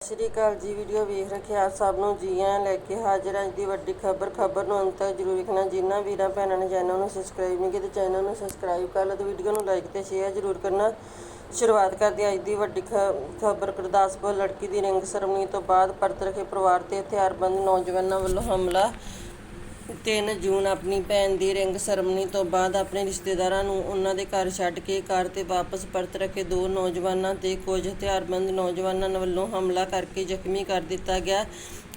ਸਤਿ ਸ਼੍ਰੀ ਅਕਾਲ ਜੀ, ਵੀਡੀਓ ਵੇਖ ਰੱਖਿਆ ਆਪ ਸਭ ਨੂੰ, ਜੀ ਆਇਆਂ ਲੈ ਕੇ ਹਾਜ਼ਰ ਹਾਂ ਅੱਜ ਦੀ ਵੱਡੀ ਖਬਰ। ਖਬਰ ਨੂੰ ਅੰਤ ਤੱਕ ਜ਼ਰੂਰ ਵੇਖਣਾ। ਜਿਨ੍ਹਾਂ ਵੀਰਾਂ, ਭੈਣਾਂ ਨੇ ਚੈਨਲ ਨੂੰ ਸਬਸਕ੍ਰਾਈਬ ਨਹੀਂ ਕੀਤਾ, ਚੈਨਲ ਨੂੰ ਸਬਸਕ੍ਰਾਈਬ ਕਰ ਲਓ ਤੇ ਵੀਡੀਓ ਨੂੰ ਲਾਈਕ ਤੇ ਸ਼ੇਅਰ ਜ਼ਰੂਰ ਕਰਨਾ। ਸ਼ੁਰੂਆਤ ਕਰਦੇ ਹਾਂ ਅੱਜ ਦੀ ਵੱਡੀ ਖਬਰ। ਗੁਰਦਾਸਪੁਰ ਲੜਕੀ ਦੀ ਰਿੰਗ ਸਰਮਨੀ ਤੋਂ ਬਾਅਦ ਪਰਤ ਰਖੇ ਪਰਿਵਾਰ ਤੇ ਹਥਿਆਰਬੰਦ ਨੌਜਵਾਨਾਂ ਵੱਲੋਂ ਹਮਲਾ। ਤਿੰਨ ਜੂਨ ਆਪਣੀ ਭੈਣ ਦੀ ਰਿੰਗ ਸਰਮਨੀ ਤੋਂ ਬਾਅਦ ਆਪਣੇ ਰਿਸ਼ਤੇਦਾਰਾਂ ਨੂੰ ਉਹਨਾਂ ਦੇ ਘਰ ਛੱਡ ਕੇ ਕਾਰ ਤੇ ਵਾਪਸ ਪਰਤ ਰਖੇ ਦੋ ਨੌਜਵਾਨਾਂ ਤੇ ਕੁਝ ਹਥਿਆਰਬੰਦ ਨੌਜਵਾਨਾਂ ਵੱਲੋਂ ਹਮਲਾ ਕਰਕੇ ਜ਼ਖਮੀ ਕਰ ਦਿੱਤਾ ਗਿਆ।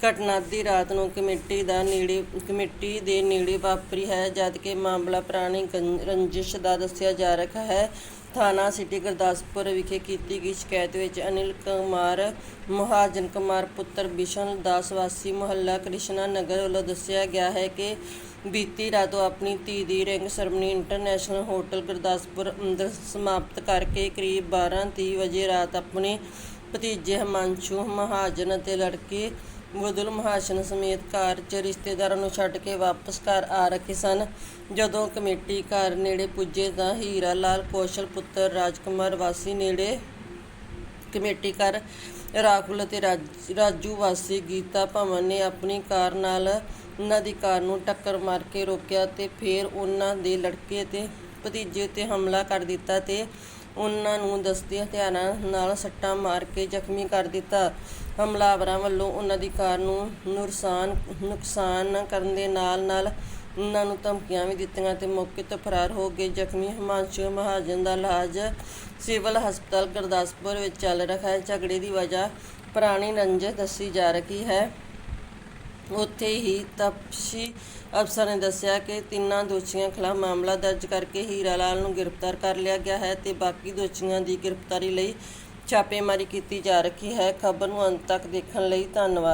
ਘਟਨਾ ਅੱਧੀ ਰਾਤ ਨੂੰ ਕਮੇਟੀ ਦਾ ਨੇੜੇ ਕਮੇਟੀ ਦੇ ਨੇੜੇ ਵਾਪਰੀ ਹੈ ਜਦਕਿ ਮਾਮਲਾ ਪੁਰਾਣੀ ਰੰਜਿਸ਼ ਦਾ ਦੱਸਿਆ ਜਾ ਰਿਹਾ ਹੈ। ਥਾਣਾ ਸਿਟੀ ਗੁਰਦਾਸਪੁਰ ਵਿਖੇ ਕੀਤੀ ਗਈ ਸ਼ਿਕਾਇਤ ਵਿੱਚ ਅਨਿਲ ਕੁਮਾਰ, ਮਹਾਜਨ ਕੁਮਾਰ, ਪੁੱਤਰ ਬਿਸ਼ਨ ਦਾਸ, ਵਾਸੀ ਮੁਹੱਲਾ ਕ੍ਰਿਸ਼ਨਾ ਨਗਰ ਵੱਲੋਂ ਦੱਸਿਆ ਗਿਆ ਹੈ ਕਿ ਬੀਤੀ ਰਾਤ ਉਹ ਆਪਣੀ ਧੀ ਦੀ ring ceremony international hotel Gurdaspur ਅੰਦਰ ਸਮਾਪਤ ਕਰਕੇ ਕਰੀਬ 12:30 ਵਜੇ ਰਾਤ ਆਪਣੇ ਭਤੀਜੇ ਹਿਮਾਂਸ਼ੂ, ਮਹਾਜਨ ਅਤੇ ਲੜਕੇ ਵਦੁਲ ਮਹਾਸ਼ਨ ਸਮੇਤ ਘਰ 'ਚ ਰਿਸ਼ਤੇਦਾਰਾਂ ਨੂੰ ਛੱਡ ਕੇ ਵਾਪਸ ਘਰ ਆ ਰਹੇ ਸਨ। ਜਦੋਂ ਕਮੇਟੀ ਘਰ ਨੇੜੇ ਪੁੱਜੇ ਤਾਂ ਹੀਰਾ ਲਾਲ ਕੌਸ਼ਲ ਪੁੱਤਰ ਰਾਜਕੁਮਾਰ ਵਾਸੀ ਨੇੜੇ ਕਮੇਟੀ ਘਰ ਰਾਹੁਲ ਅਤੇ ਰਾਜ- ਰਾਜੂ ਵਾਸੀ ਗੀਤਾ ਭਵਨ ਨੇ ਆਪਣੀ ਕਾਰ ਨਾਲ ਉਹਨਾਂ ਦੀ ਕਾਰ ਨੂੰ ਟੱਕਰ ਮਾਰ ਕੇ ਰੋਕਿਆ ਤੇ ਫਿਰ ਉਹਨਾਂ ਦੇ ਲੜਕੇ ਤੇ ਭਤੀਜੇ ਤੇ ਹਮਲਾ ਕਰ ਦਿੱਤਾ ਤੇ ਉਨ੍ਹਾਂ ਨੂੰ ਦਸਤੀ ਹਥਿਆਰਾਂ ਨਾਲ ਸੱਟਾਂ ਮਾਰ ਕੇ ਜ਼ਖਮੀ ਕਰ ਦਿੱਤਾ। ਹਮਲਾਵਰਾਂ ਵੱਲੋਂ ਉਹਨਾਂ ਦੀ ਕਾਰ ਨੂੰ ਨੁਕਸਾਨ ਨੁਕਸਾਨ ਕਰਨ ਦੇ ਨਾਲ ਨਾਲ ਉਹਨਾਂ ਨੂੰ ਧਮਕੀਆਂ ਵੀ ਦਿੱਤੀਆਂ ਤੇ ਮੌਕੇ ਤੋਂ ਫਰਾਰ ਹੋ ਗਏ ਜ਼ਖਮੀ ਹਿਮਾਂਸ਼ੂ ਮਹਾਜਨ ਦਾ ਇਲਾਜ ਸਿਵਲ ਹਸਪਤਾਲ ਗੁਰਦਾਸਪੁਰ ਵਿੱਚ ਚੱਲ ਰਿਹਾ ਹੈ। ਝਗੜੇ ਦੀ ਵਜ੍ਹਾ ਪੁਰਾਣੀ ਰੰਜਿਸ਼ ਦੱਸੀ ਜਾ ਰਹੀ ਹੈ। ਉੱਥੇ ਹੀ ਤਪਸੀ ਅਫਸਰ ਨੇ ਦੱਸਿਆ ਕਿ ਤਿੰਨਾਂ ਦੋਸ਼ੀਆਂ ਖਿਲਾਫ ਮਾਮਲਾ ਦਰਜ ਕਰਕੇ ਹੀਰਾ ਲਾਲ ਨੂੰ ਗ੍ਰਿਫਤਾਰ ਕਰ ਲਿਆ ਗਿਆ ਹੈ ਤੇ ਬਾਕੀ ਦੋਸ਼ੀਆਂ ਦੀ ਗ੍ਰਿਫਤਾਰੀ ਲਈ ਛਾਪੇਮਾਰੀ ਕੀਤੀ ਜਾ ਰਹੀ ਹੈ। ਖਬਰ ਨੂੰ ਅੰਤ ਤੱਕ ਦੇਖਣ ਲਈ ਧੰਨਵਾਦ।